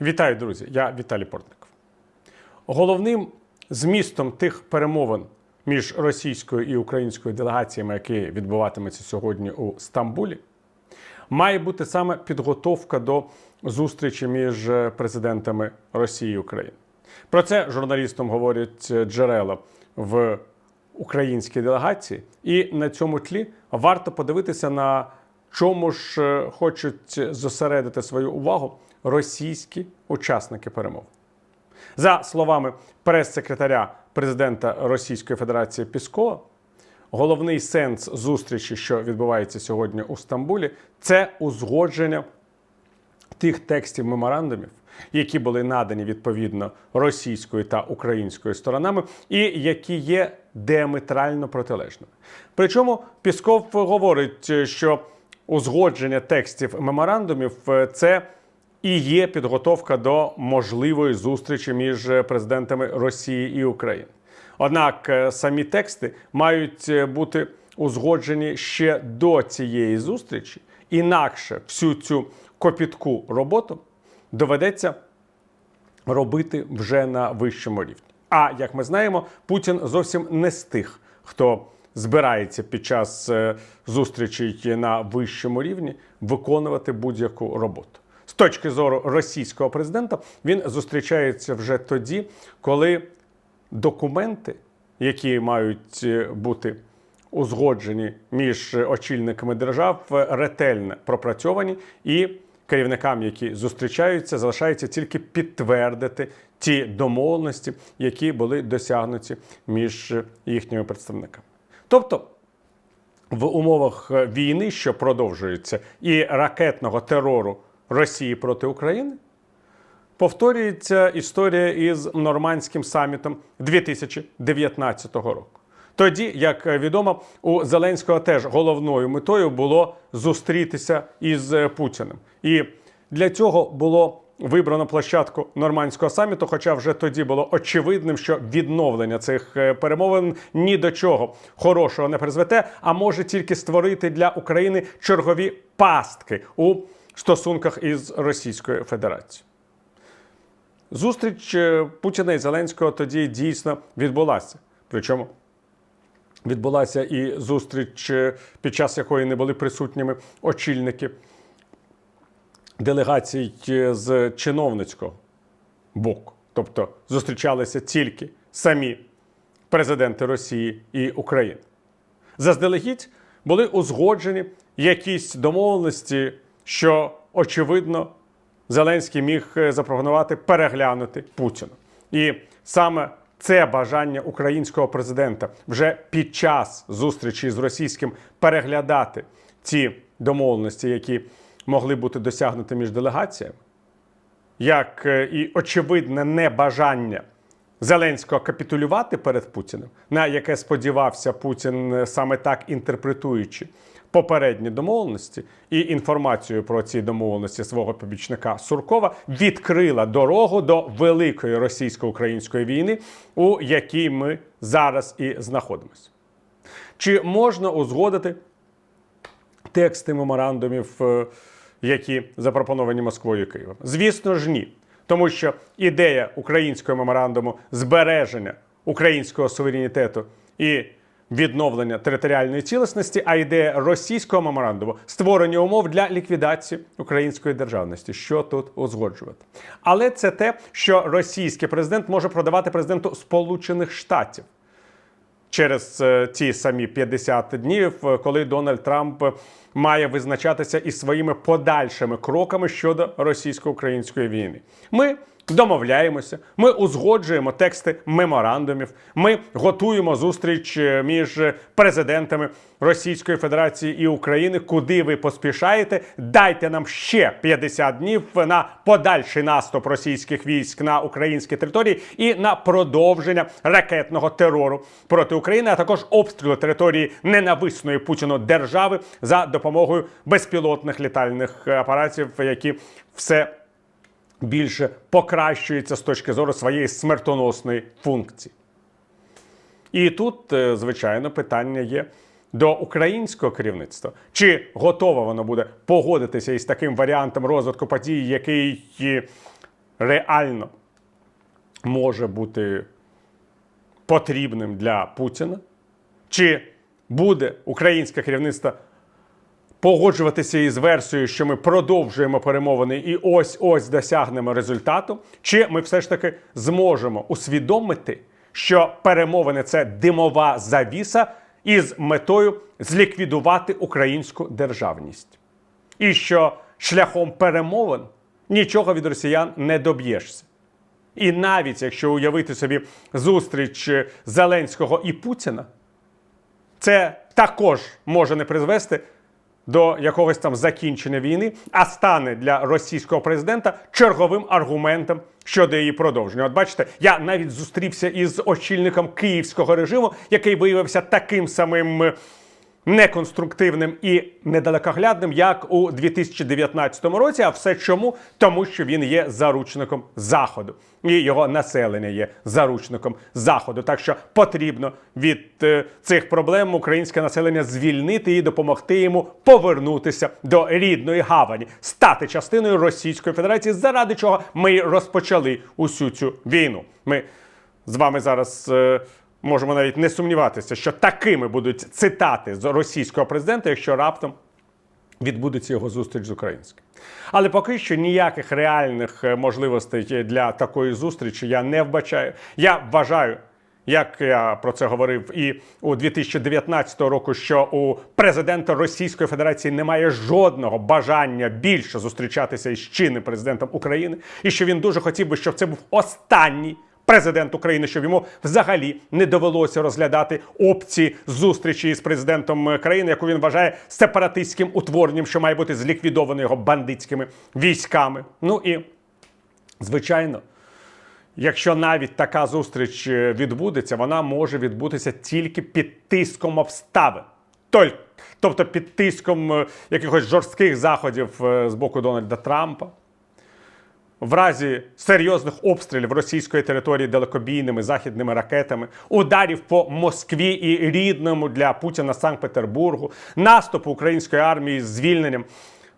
Вітаю, друзі! Я Віталій Портников. Головним змістом тих перемовин між російською і українською делегаціями, які відбуватимуться сьогодні у Стамбулі, має бути саме підготовка до зустрічі між президентами Росії і України. Про це журналістам говорять джерела в українській делегації, і на цьому тлі варто подивитися на чому ж е, хочуть зосередити свою увагу російські учасники перемов. За словами прес-секретаря президента Російської Федерації Піскова, головний сенс зустрічі, що відбувається сьогодні у Стамбулі, це узгодження тих текстів меморандумів, які були надані відповідно російською та українською сторонами, і які є діаметрально протилежними. Причому Пісков говорить, що узгодження текстів меморандумів е, це і є підготовка до можливої зустрічі між президентами Росії і України. Однак е, самі тексти мають е, бути узгоджені ще до цієї зустрічі, інакше всю цю копітку роботу доведеться робити вже на вищому рівні. А як ми знаємо, Путін зовсім не з тих, хто збирається під час е, зустрічей на вищому рівні виконувати будь-яку роботу. З точки зору російського президента, він зустрічається вже тоді, коли документи, які мають е, бути узгоджені між очільниками держав, ретельно пропрацьовані, і керівникам, які зустрічаються, залишається тільки підтвердити ті домовленості, які були досягнуті між їхніми представниками. Тобто. В умовах війни, що продовжується, і ракетного терору Росії проти України, повторюється історія із нормандським самітом 2019 року. Тоді, як відомо, у Зеленського теж головною метою було зустрітися із Путіним. І для цього було вибрано площадку нормандського саміту. Хоча вже тоді було очевидним, що відновлення цих е, перемовин ні до чого хорошого не призведе, а може тільки створити для України чергові пастки у стосунках із Російською Федерацією. Зустріч е, Путіна і Зеленського тоді дійсно відбулася. Причому відбулася і зустріч, е, під час якої не були присутніми очільники делегацій е, з чиновницького боку. Тобто зустрічалися тільки самі президенти Росії і України. Заздалегідь були узгоджені якісь домовленості, що очевидно Зеленський міг е, запропонувати переглянути Путіна. І саме це бажання українського президента вже під час зустрічі з російським переглядати ті домовленості, які могли бути досягнуті між делегаціями, як е, і очевидне небажання Зеленського капітулювати перед Путіним, на яке сподівався Путін, е, саме так інтерпретуючи попередні домовленості і інформацію про ці домовленості свого побічника Суркова, відкрила дорогу до великої російсько-української війни, у якій ми зараз і знаходимося. Чи можна узгодити тексти меморандумів, е, які запропоновані Москвою і Києвом? Звісно ж, ні. Тому що ідея українського меморандуму збереження українського суверенітету і відновлення територіальної цілісності, а ідея російського меморандуму створення умов для ліквідації української державності. Що тут узгоджувати? Але це те, що російський президент може продавати президенту Сполучених Штатів через ці ті самі 50 днів, е, коли Дональд Трамп має визначатися із своїми подальшими кроками щодо російсько-української війни. Ми домовляємося, ми узгоджуємо тексти меморандумів, ми готуємо зустріч е, між президентами Російської Федерації і України. Куди ви поспішаєте? Дайте нам ще 50 днів на подальший наступ російських військ на українські території і на продовження ракетного терору проти України, а також обстрілу території ненависної Путіну держави за допомогою безпілотних літальних апаратів, які все більше покращується з точки зору своєї смертоносної функції. І тут, е, звичайно, питання є до українського керівництва. Чи готове воно буде погодитися із таким варіантом розвитку подій, який е, реально може бути потрібним для Путіна? Чи буде українське керівництво погоджуватися із версією, що ми продовжуємо перемовини і ось ось досягнемо результату? Чи ми все ж таки зможемо усвідомити, що перемовини це димова завіса із метою зліквідувати українську державність? І що шляхом перемовин нічого від росіян не доб'єшся? І навіть якщо уявити собі зустріч Зеленського і Путіна, це також може не призвести до якогось там закінчення війни, а стане для російського президента черговим аргументом щодо її продовження. От бачите, я навіть зустрівся із очільником київського режиму, який виявився таким самим. Неконструктивним і недалекоглядним, як у 2019 році. А все чому? Тому що він є заручником заходу, і його населення є заручником заходу. Так що потрібно від е, цих проблем українське населення звільнити і допомогти йому повернутися до рідної гавані, стати частиною Російської Федерації, заради чого ми розпочали усю цю війну. Ми з вами зараз. е, Можемо навіть не сумніватися, що такими будуть цитати з російського президента, якщо раптом відбудеться його зустріч з українським. Але поки що ніяких реальних е, можливостей для такої зустрічі я не вбачаю. Я вважаю, як я про це говорив і у 2019 року, що у президента Російської Федерації немає жодного бажання більше зустрічатися із чинним президентом України, і що він дуже хотів би, щоб це був останній президент України, щоб йому взагалі не довелося розглядати опції зустрічі з президентом е, країни, яку він вважає сепаратистським утворенням, що має бути зліквідовано його бандитськими військами. Ну і звичайно. Якщо навіть така зустріч е, відбудеться, вона може відбутися тільки під тиском обставин. Тобто під тиском е, якихось жорстких заходів з боку Дональда Трампа, в разі серйозних обстрілів російської території далекобійними західними ракетами, ударів по Москві і рідному для Путіна Санкт-Петербургу, наступу української армії з звільненням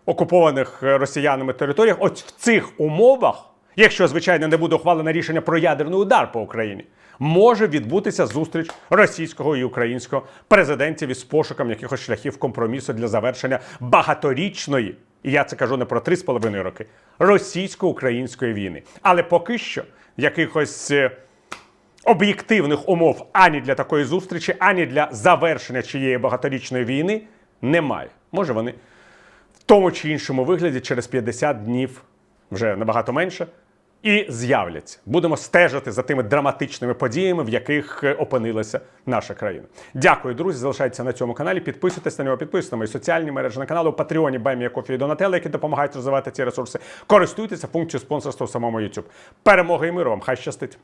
окупованих е, росіянами територіях, ось в цих умовах, якщо звичайно не буде ухвалено рішення про ядерний удар по Україні. Може відбутися зустріч російського і українського президентів із пошуком якихось шляхів компромісу для завершення багаторічної, і я це кажу не про 3,5 роки, російсько-української війни. Але поки що якихось е, об'єктивних умов ані для такої зустрічі, ані для завершення чиєї багаторічної війни немає. Може вони в тому чи іншому вигляді через 50 днів, вже набагато менше, і з'являться. Будемо стежити за тими драматичними подіями, в яких е, опинилася наша країна. Дякую, друзі. Залишайтеся на цьому каналі. Підписуйтесь на нього, підписуйтесь на мої соціальні мережі на каналу Патреоні, Баймія Кофі і Донателла, які допомагають розвивати ці ресурси. Користуйтеся функцією спонсорства в самому YouTube. Перемоги і миру вам! Хай щастить!